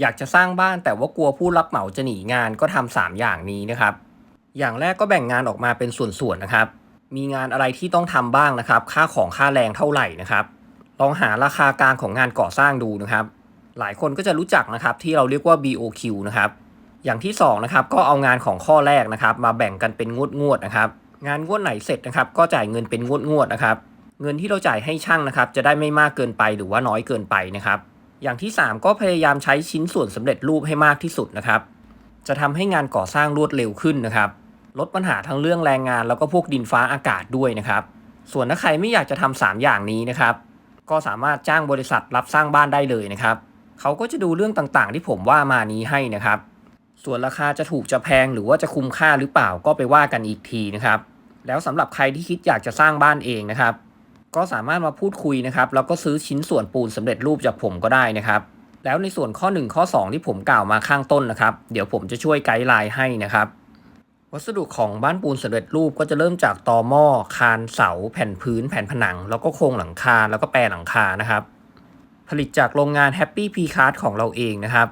อยากจะสร้างบ้านแต่ว่ากลัวผู้รับเหมาจะหนีงานก็ทำสามอย่างนี้นะครับ อย่างแรกก็แบ่งงานออกมาเป็นส่วนๆนะครับ มีงานอะไรที่ต้องทำบ้างนะครับ ค่าของค่าแรงเท่าไหร่นะครับ ลองหาราคากลางของงานก่อสร้างดูนะครับ หลายคนก็จะรู้จักนะครับที่เราเรียกว่า BOQ นะครับ อย่างที่สองนะครับก็เอางานของข้อแรกนะครับ มาแบ่งกันเป็นงวดงวดๆนะครับ งานงวดไหนเสร็จนะครับ ก็จ่ายเงินเป็นงวดงวดๆนะครับ เงินที่เราจ่ายให้ช่างนะครับ จะได้ไม่มากเกินไปหรือว่าน้อยเกินไปนะครับ อย่างที่ 3 ก็พยายามใช้ชิ้นส่วนสำเร็จรูปให้มากที่สุดนะครับ จะทำให้งานก่อสร้างรวดเร็วขึ้นนะครับ ลดปัญหาทั้งเรื่องแรงงานแล้วก็พวกดินฟ้าอากาศด้วยนะครับ ส่วนถ้าใครไม่อยากจะทำสามอย่างนี้นะครับ ก็สามารถจ้างบริษัทรับสร้างบ้านได้เลยนะครับ เขาก็จะดูเรื่องต่างๆ ที่ผมว่ามานี้ให้นะครับ ส่วนราคาจะถูกจะแพงหรือว่าจะคุ้มค่าหรือเปล่าก็ไปว่ากันอีกทีนะครับ แล้วสำหรับใครที่คิดอยากจะสร้างบ้านเองนะครับ ก็สามารถมาพูดคุยนะครับ แล้วก็ซื้อชิ้นส่วนปูนสำเร็จรูปจากผมก็ได้นะครับ แล้วในส่วนข้อ 1 ข้อ 2 ที่ผมกล่าวมาข้างต้นนะครับ เดี๋ยวผมจะช่วยไกด์ไลน์ให้นะครับ วัสดุของบ้านปูนสำเร็จรูปก็จะเริ่มจากตอหม้อ คานเสา แผ่นพื้น แผ่นผนัง แล้วก็โครงหลังคา แล้วก็แปรหลังคานะครับ ผลิตจากโรงงาน Happy p c a r d ของเราเองนะครับ